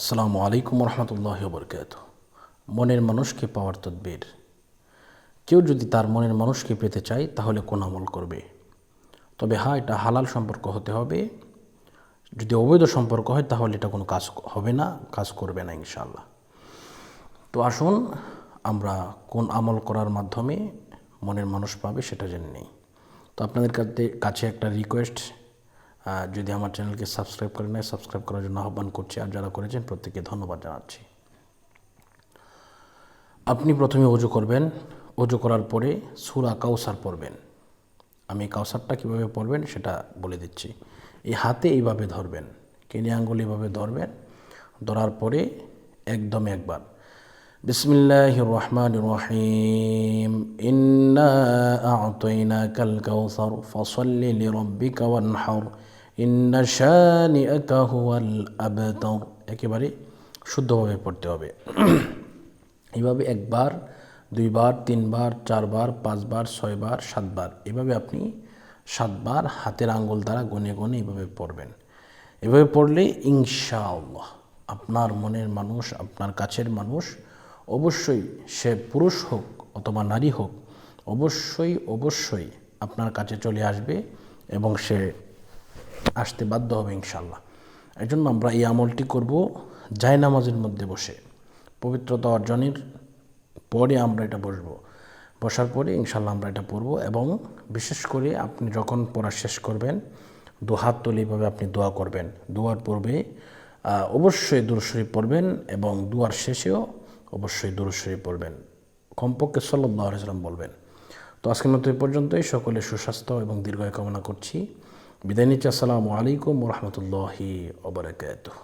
আসসালামু আলাইকুম রহমতুল্লাহ বরকাত মনের মানুষকে পাওয়ার তদ্বির। কেউ যদি তার মনের মানুষকে পেতে চায়, তাহলে কোন আমল করবে? তবে হ্যাঁ এটা হালাল সম্পর্ক হতে হবে। যদি অবৈধ সম্পর্ক হয়, তাহলে এটা কোনো কাজ হবে না, কাজ করবে না ইনশাল্লাহ তো আসুন, আমরা কোন আমল করার মাধ্যমে মনের মানুষ পাবে সেটা জেনে নেই। তো আপনাদের কাছে কাছে একটা রিকোয়েস্ট যদি আমার চ্যানেলকে সাবস্ক্রাইব করে নেয় সাবস্ক্রাইব করার জন্য আহ্বান করছি। আর যারা করেছেন, প্রত্যেককে ধন্যবাদ জানাচ্ছি। আপনি প্রথমে অজু করবেন। অজু করার পরে সুরা কাউসার পড়বেন। আমি কাউসারটা কীভাবে পড়বেন সেটা বলে দিচ্ছি। এই হাতে এইভাবে ধরবেন, কেনি আঙ্গুল এইভাবে ধরবেন। ধরার পরে একদম একবার বিসমিল্লাহ রহমান রহিম, ইন্না আ'তাইনাকাল কাউসার ফসল্লি লিরাব্বিকা ওয়ানহার। একেবারে শুদ্ধভাবে পড়তে হবে। এভাবে একবার, দুইবার, তিনবার, চারবার, পাঁচবার, ছয়বার, সাতবার, এভাবে আপনি সাতবার হাতের আঙ্গুল দ্বারা গনে গনে এভাবে পড়বেন। এভাবে পড়লে ইনশাআল্লাহ আপনার মনের মানুষ, আপনার কাছের মানুষ অবশ্যই সে পুরুষ হোক অথবা নারী হোক, অবশ্যই অবশ্যই আপনার কাছে চলে আসবে এবং সে আসতে বাধ্য হবে ইনশাল্লাহ এই জন্য আমরা এই আমলটি করব জায়নামাজের মধ্যে বসে। পবিত্রতা অর্জনের পরে আমরা এটা বসবো। বসার পরে ইনশাল্লাহ আমরা এটা পড়ব এবং বিশেষ করে আপনি যখন পড়া শেষ করবেন দু হাত তুলে এইভাবে আপনি দোয়া করবেন। দোয়ার পূর্বে অবশ্যই দুরশরী পড়বেন এবং দুয়ার শেষেও অবশ্যই দুরশরী পড়বেন। কমপক্ষে সাল্লাহ সাল্লাম বলবেন। তো আজকের মতো এই পর্যন্তই। সকলে সুস্বাস্থ্য এবং দীর্ঘায় কামনা করছি। বিদায় নিচ্ছি আসসালামু আলাইকুম রহমতুল্লাহি ওবরাকাতুহ